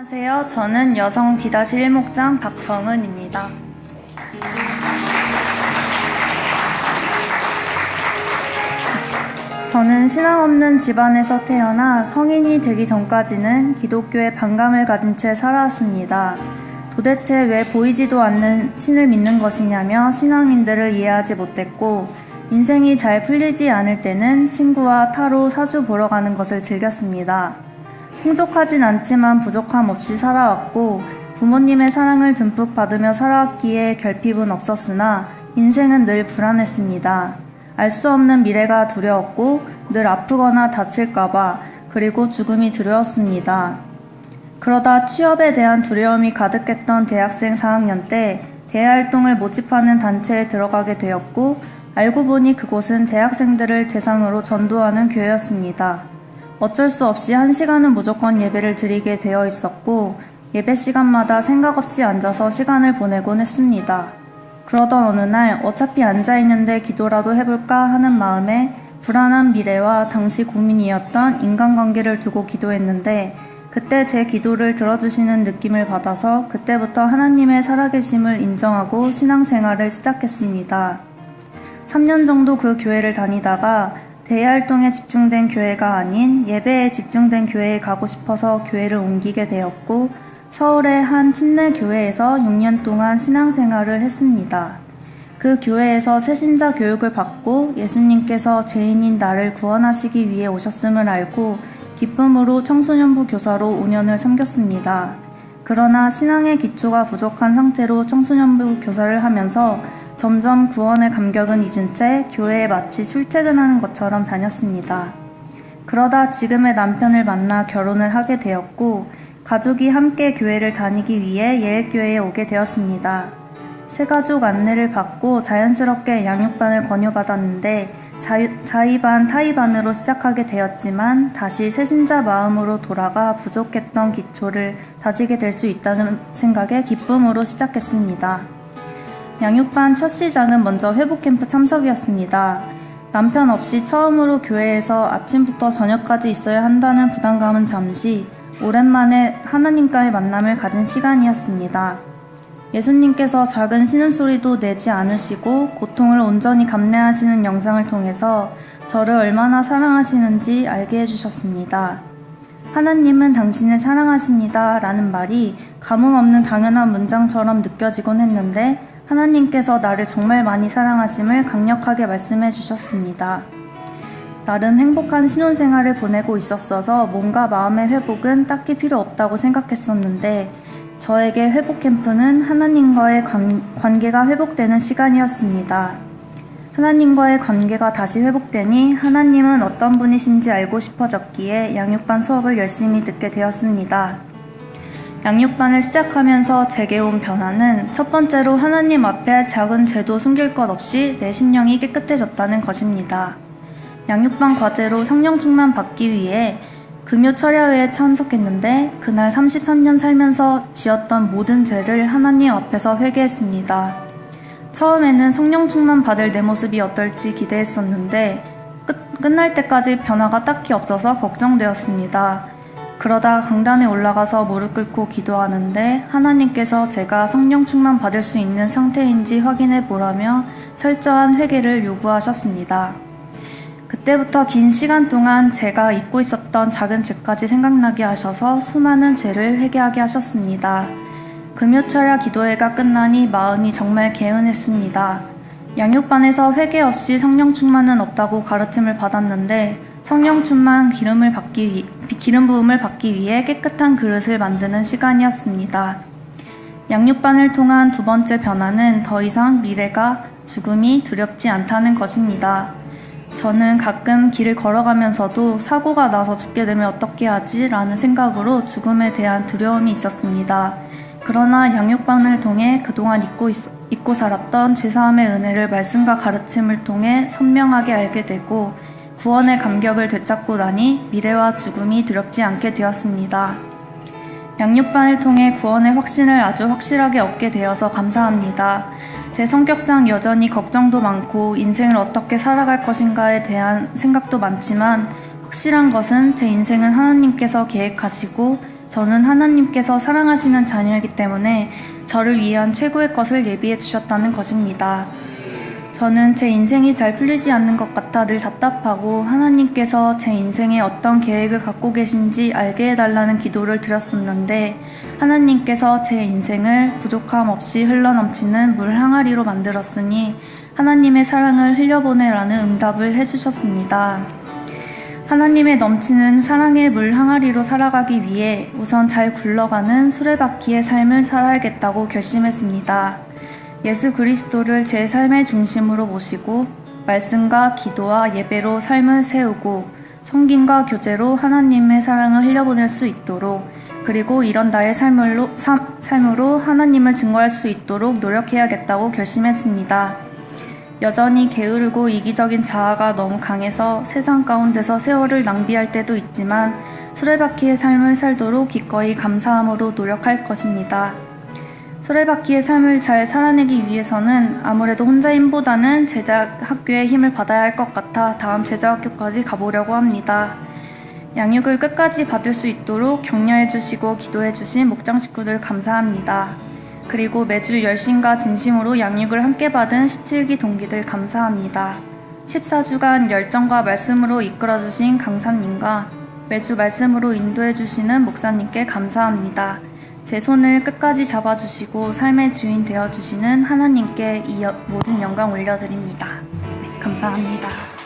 안녕하세요. 저는 여성 D-1목장 박정은입니다. 저는 신앙 없는 집안에서 태어나 성인이 되기 전까지는 기독교에 반감을 가진 채 살아왔습니다. 도대체 왜 보이지도 않는 신을 믿는 것이냐며 신앙인들을 이해하지 못했고, 인생이 잘 풀리지 않을 때는 친구와 타로 사주 보러 가는 것을 즐겼습니다. 풍족하진 않지만 부족함 없이 살아왔고 부모님의 사랑을 듬뿍 받으며 살아왔기에 결핍은 없었으나 인생은 늘 불안했습니다. 알 수 없는 미래가 두려웠고 늘 아프거나 다칠까봐 그리고 죽음이 두려웠습니다. 그러다 취업에 대한 두려움이 가득했던 대학생 4학년 때 대활동을 모집하는 단체에 들어가게 되었고 알고 보니 그곳은 대학생들을 대상으로 전도하는 교회였습니다. 어쩔 수 없이 한 시간은 무조건 예배를 드리게 되어 있었고 예배 시간마다 생각 없이 앉아서 시간을 보내곤 했습니다. 그러던 어느 날 어차피 앉아 있는데 기도라도 해볼까 하는 마음에 불안한 미래와 당시 고민이었던 인간관계를 두고 기도했는데 그때 제 기도를 들어주시는 느낌을 받아서 그때부터 하나님의 살아계심을 인정하고 신앙생활을 시작했습니다. 3년 정도 그 교회를 다니다가 대활동에 집중된 교회가 아닌 예배에 집중된 교회에 가고 싶어서 교회를 옮기게 되었고 서울의 한 침례 교회에서 6년 동안 신앙생활을 했습니다. 그 교회에서 새신자 교육을 받고 예수님께서 죄인인 나를 구원하시기 위해 오셨음을 알고 기쁨으로 청소년부 교사로 5년을 섬겼습니다. 그러나 신앙의 기초가 부족한 상태로 청소년부 교사를 하면서 점점 구원의 감격은 잊은 채 교회에 마치 출퇴근하는 것처럼 다녔습니다. 그러다 지금의 남편을 만나 결혼을 하게 되었고 가족이 함께 교회를 다니기 위해 예일교회에 오게 되었습니다. 새 가족 안내를 받고 자연스럽게 양육반을 권유받았는데 자의반 타의반으로 시작하게 되었지만 다시 새신자 마음으로 돌아가 부족했던 기초를 다지게 될 수 있다는 생각에 기쁨으로 시작했습니다. 양육반 첫 시작은 먼저 회복캠프 참석이었습니다. 남편 없이 처음으로 교회에서 아침부터 저녁까지 있어야 한다는 부담감은 잠시 오랜만에 하나님과의 만남을 가진 시간이었습니다. 예수님께서 작은 신음소리도 내지 않으시고 고통을 온전히 감내하시는 영상을 통해서 저를 얼마나 사랑하시는지 알게 해주셨습니다. 하나님은 당신을 사랑하십니다. 라는 말이 감흥 없는 당연한 문장처럼 느껴지곤 했는데 하나님께서 나를 정말 많이 사랑하심을 강력하게 말씀해 주셨습니다. 나름 행복한 신혼생활을 보내고 있었어서 뭔가 마음의 회복은 딱히 필요 없다고 생각했었는데 저에게 회복 캠프는 하나님과의 관, 관계가 회복되는 시간이었습니다. 하나님과의 관계가 다시 회복되니 하나님은 어떤 분이신지 알고 싶어졌기에 양육반 수업을 열심히 듣게 되었습니다. 양육반을 시작하면서 제게 온 변화는 첫 번째로 하나님 앞에 작은 죄도 숨길 것 없이 내 심령이 깨끗해졌다는 것입니다. 양육반 과제로 성령 충만 받기 위해 금요 철야회에 참석했는데 그날 33년 살면서 지었던 모든 죄를 하나님 앞에서 회개했습니다. 처음에는 성령 충만 받을 내 모습이 어떨지 기대했었는데 끝, 끝날 때까지 변화가 딱히 없어서 걱정되었습니다. 그러다 강단에 올라가서 무릎 꿇고 기도하는데 하나님께서 제가 성령 충만 받을 수 있는 상태인지 확인해 보라며 철저한 회개를 요구하셨습니다. 그때부터 긴 시간 동안 제가 잊고 있었던 작은 죄까지 생각나게 하셔서 수많은 죄를 회개하게 하셨습니다. 금요철야 기도회가 끝나니 마음이 정말 개운했습니다. 양육반에서 회개 없이 성령 충만은 없다고 가르침을 받았는데 성령 충만 기름을 받기 위, 기름 부음을 받기 위해 깨끗한 그릇을 만드는 시간이었습니다. 양육반을 통한 두 번째 변화는 더 이상 미래가 죽음이 두렵지 않다는 것입니다. 저는 가끔 길을 걸어가면서도 사고가 나서 죽게 되면 어떻게 하지? 라는 생각으로 죽음에 대한 두려움이 있었습니다. 그러나 양육반을 통해 그동안 잊고, 있, 잊고 살았던 죄사함의 은혜를 말씀과 가르침을 통해 선명하게 알게 되고 구원의 감격을 되찾고 나니 미래와 죽음이 두렵지 않게 되었습니다. 양육반을 통해 구원의 확신을 아주 확실하게 얻게 되어서 감사합니다. 제 성격상 여전히 걱정도 많고 인생을 어떻게 살아갈 것인가에 대한 생각도 많지만 확실한 것은 제 인생은 하나님께서 계획하시고 저는 하나님께서 사랑하시는 자녀이기 때문에 저를 위한 최고의 것을 예비해 주셨다는 것입니다. 저는 제 인생이 잘 풀리지 않는 것 같아 늘 답답하고 하나님께서 제 인생에 어떤 계획을 갖고 계신지 알게 해달라는 기도를 드렸었는데 하나님께서 제 인생을 부족함 없이 흘러넘치는 물 항아리로 만들었으니 하나님의 사랑을 흘려보내라는 응답을 해주셨습니다. 하나님의 넘치는 사랑의 물 항아리로 살아가기 위해 우선 잘 굴러가는 수레바퀴의 삶을 살아야겠다고 결심했습니다. 예수 그리스도를 제 삶의 중심으로 모시고 말씀과 기도와 예배로 삶을 세우고 성김과 교제로 하나님의 사랑을 흘려보낼 수 있도록 그리고 이런 나의 삶으로, 삶, 삶으로 하나님을 증거할 수 있도록 노력해야겠다고 결심했습니다. 여전히 게으르고 이기적인 자아가 너무 강해서 세상 가운데서 세월을 낭비할 때도 있지만 수레바퀴의 삶을 살도록 기꺼이 감사함으로 노력할 것입니다. 수레바퀴의 삶을 잘 살아내기 위해서는 아무래도 혼자 힘보다는 제자 학교의 힘을 받아야 할 것 같아 다음 제자 학교까지 가보려고 합니다. 양육을 끝까지 받을 수 있도록 격려해 주시고 기도해 주신 목장 식구들 감사합니다. 그리고 매주 열심과 진심으로 양육을 함께 받은 17기 동기들 감사합니다. 14주간 열정과 말씀으로 이끌어 주신 강사님과 매주 말씀으로 인도해 주시는 목사님께 감사합니다. 제 손을 끝까지 잡아주시고 삶의 주인 되어 주시는 하나님께 이 여- 모든 영광 올려드립니다. 네, 감사합니다.